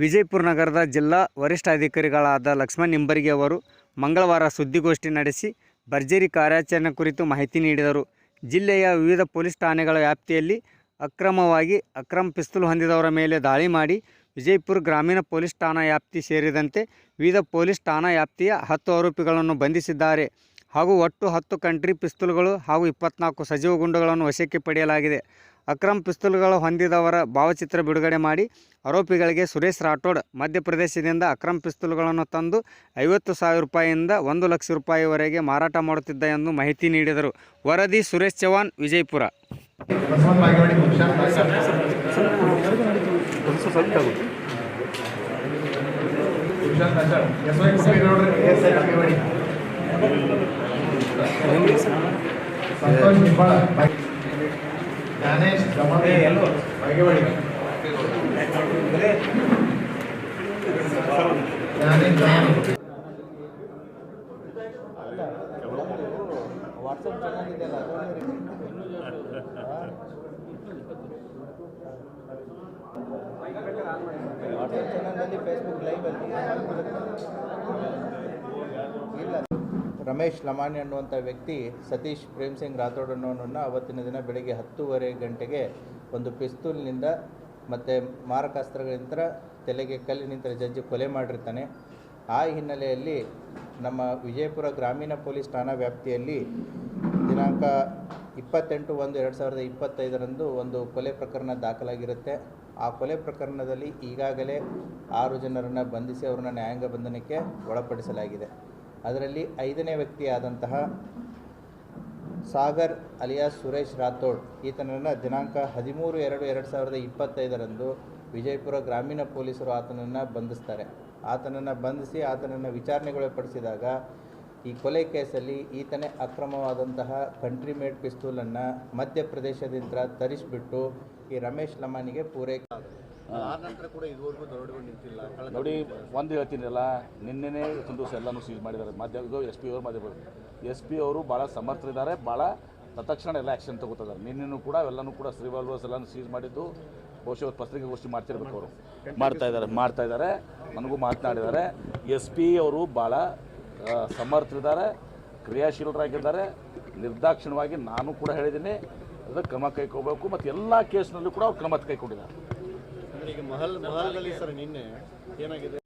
ವಿಜಯಪುರ ನಗರದ ಜಿಲ್ಲಾ ವರಿಷ್ಠಾಧಿಕಾರಿಗಳಾದ ಲಕ್ಷ್ಮಣ್ ನಿಂಬರ್ಗಿ ಅವರು ಮಂಗಳವಾರ ಸುದ್ದಿಗೋಷ್ಠಿ ನಡೆಸಿ ಭರ್ಜರಿ ಕಾರ್ಯಾಚರಣೆ ಕುರಿತು ಮಾಹಿತಿ ನೀಡಿದರು. ಜಿಲ್ಲೆಯ ವಿವಿಧ ಪೊಲೀಸ್ ಠಾಣೆಗಳ ವ್ಯಾಪ್ತಿಯಲ್ಲಿ ಅಕ್ರಮವಾಗಿ ಅಕ್ರಮ ಪಿಸ್ತೂಲ್ ಹೊಂದಿದವರ ಮೇಲೆ ದಾಳಿ ಮಾಡಿ ವಿಜಯಪುರ ಗ್ರಾಮೀಣ ಪೊಲೀಸ್ ಠಾಣಾ ವ್ಯಾಪ್ತಿ ಸೇರಿದಂತೆ ವಿವಿಧ ಪೊಲೀಸ್ ಠಾಣಾ ವ್ಯಾಪ್ತಿಯ ಹತ್ತು ಆರೋಪಿಗಳನ್ನು ಬಂಧಿಸಿದ್ದಾರೆ. ಹಾಗೂ ಒಟ್ಟು ಹತ್ತು ಕಂಟ್ರಿ ಪಿಸ್ತೂಲ್ಗಳು ಹಾಗೂ ಇಪ್ಪತ್ನಾಲ್ಕು ಸಜೀವ ಗುಂಡುಗಳನ್ನು ವಶಕ್ಕೆ ಪಡೆಯಲಾಗಿದೆ. ಅಕ್ರಮ್ ಪಿಸ್ತೂಲ್ಗಳು ಹೊಂದಿದವರ ಭಾವಚಿತ್ರ ಬಿಡುಗಡೆ ಮಾಡಿ ಆರೋಪಿಗಳಿಗೆ ಸುರೇಶ್ ರಾಠೋಡ್ ಮಧ್ಯಪ್ರದೇಶದಿಂದ ಅಕ್ರಮ್ ಪಿಸ್ತೂಲ್ಗಳನ್ನು ತಂದು ಐವತ್ತು ಸಾವಿರ ರೂಪಾಯಿಯಿಂದ ಒಂದು ಲಕ್ಷ ರೂಪಾಯಿವರೆಗೆ ಮಾರಾಟ ಮಾಡುತ್ತಿದ್ದ ಎಂದು ಮಾಹಿತಿ ನೀಡಿದರು. ವರದಿ ಸುರೇಶ್ ಚೌಹಾಣ್, ವಿಜಯಪುರ. ನಿಂಬಾಳ ಬಾಗೆ- ಜ್ಞಾನೇಶ್ ಗಮನೆ ಬಾಗೇವಾಡಿ ಜ್ಞಾನೇಶ್ ಗಮನೆ ವಾಟ್ಸಪ್ ಚಾನಲ್ನಲ್ಲಿ ಫೇಸ್ಬುಕ್ ಲೈವಲ್ಲಿ ಇಲ್ಲ ರಮೇಶ್ ಲಮಾಣಿ ಅನ್ನುವಂಥ ವ್ಯಕ್ತಿ ಸತೀಶ್ ಪ್ರೇಮ್ ಸಿಂಗ್ ರಾಥೋಡ್ ಅನ್ನೋನನ್ನು ಅವತ್ತಿನ ದಿನ ಬೆಳಗ್ಗೆ ಹತ್ತೂವರೆ ಗಂಟೆಗೆ ಒಂದು ಪಿಸ್ತೂಲ್ನಿಂದ ಮತ್ತು ಮಾರಕಾಸ್ತ್ರಗಳಿಂದ ತಲೆಗೆ ಕಲ್ಲಿನಿಂದ ಜಜ್ಜಿ ಕೊಲೆ ಮಾಡಿರ್ತಾನೆ. ಆ ಹಿನ್ನೆಲೆಯಲ್ಲಿ ನಮ್ಮ ವಿಜಯಪುರ ಗ್ರಾಮೀಣ ಪೊಲೀಸ್ ಠಾಣಾ ವ್ಯಾಪ್ತಿಯಲ್ಲಿ ದಿನಾಂಕ ಇಪ್ಪತ್ತೆಂಟು ಒಂದು ಎರಡು ಸಾವಿರದ ಇಪ್ಪತ್ತೈದರಂದು ಒಂದು ಕೊಲೆ ಪ್ರಕರಣ ದಾಖಲಾಗಿರುತ್ತೆ. ಆ ಕೊಲೆ ಪ್ರಕರಣದಲ್ಲಿ ಈಗಾಗಲೇ ಆರು ಜನರನ್ನು ಬಂಧಿಸಿ ಅವರನ್ನು ನ್ಯಾಯಾಂಗ ಬಂಧನಕ್ಕೆ ಒಳಪಡಿಸಲಾಗಿದೆ. ಅದರಲ್ಲಿ ಐದನೇ ವ್ಯಕ್ತಿಯಾದಂತಹ ಸಾಗರ್ ಅಲಿಯಾಸ್ ಸುರೇಶ್ ರಾಥೋಡ್, ಈತನನ್ನು ದಿನಾಂಕ ಹದಿಮೂರು ಎರಡು ಎರಡು ಸಾವಿರದ ಇಪ್ಪತ್ತೈದರಂದು ವಿಜಯಪುರ ಗ್ರಾಮೀಣ ಪೊಲೀಸರು ಆತನನ್ನು ಬಂಧಿಸ್ತಾರೆ. ಆತನನ್ನು ಬಂಧಿಸಿ ಆತನನ್ನು ವಿಚಾರಣೆಗೊಳಪಡಿಸಿದಾಗ ಈ ಕೊಲೆ ಕೇಸಲ್ಲಿ ಈತನೇ ಅಕ್ರಮವಾದಂತಹ ಕಂಟ್ರಿ ಮೇಡ್ ಪಿಸ್ತೂಲನ್ನು ಮಧ್ಯಪ್ರದೇಶದಿಂದ ತರಿಸಿಬಿಟ್ಟು ಈ ರಮೇಶ್ ಲಮಾನಿಗೆ ಪೂರೈಕೆ ನೋಡಿ ಒಂದು ಹೇಳ್ತೀನಲ್ಲ ನಿನ್ನೆ ಒಂದು ದಿವಸ ಎಲ್ಲನೂ ಸೀಲ್ ಮಾಡಿದ್ದಾರೆ. ಮಾಧ್ಯಮ ಇದು ಎಸ್ ಪಿ ಅವರು ಮಾಧ್ಯಮ. ಎಸ್ ಪಿ ಅವರು ಭಾಳ ಸಮರ್ಥರಿದ್ದಾರೆ ಭಾಳ ತತ್ಕ್ಷಣ ಎಲ್ಲ ಆ್ಯಕ್ಷನ್ ತಗೋತಿದ್ದಾರೆ. ನಿನ್ನೆನೂ ಕೂಡ ಅವೆಲ್ಲನೂ ಕೂಡ ಶ್ರೀವಾಲ್ವರ್ಸ್ ಎಲ್ಲನೂ ಸೀಲ್ ಮಾಡಿದ್ದು. ಬಹುಶಃ ಪತ್ರಿಕಾಗೋಷ್ಠಿ ಮಾಡ್ತಿರ್ಬೇಕು ಅವರು. ಮಾಡ್ತಾ ಇದ್ದಾರೆ ಮಾಡ್ತಾ ಇದ್ದಾರೆ. ನನಗೂ ಮಾತನಾಡಿದ್ದಾರೆ. ಎಸ್ ಪಿ ಅವರು ಭಾಳ ಸಮರ್ಥರಿದ್ದಾರೆ ಕ್ರಿಯಾಶೀಲರಾಗಿದ್ದಾರೆ. ನಿರ್ದಾಕ್ಷಿಣ್ಯವಾಗಿ ನಾನು ಕೂಡ ಹೇಳಿದ್ದೀನಿ. ಅದಕ್ಕೆ ಕ್ರಮ ಕೈಗೊಳ್ಬೇಕು. ಮತ್ತು ಎಲ್ಲ ಕೇಸ್ನಲ್ಲೂ ಕೂಡ ಅವ್ರು ಕ್ರಮ ಕೈಗೊಂಡಿದ್ದಾರೆ. ಅಂದ್ರೆ ಈಗ ಮಹಲ್ ಮಹಲ್ದಲ್ಲಿ ಸರ್ ನಿನ್ನೆ ಏನಾಗಿದೆ?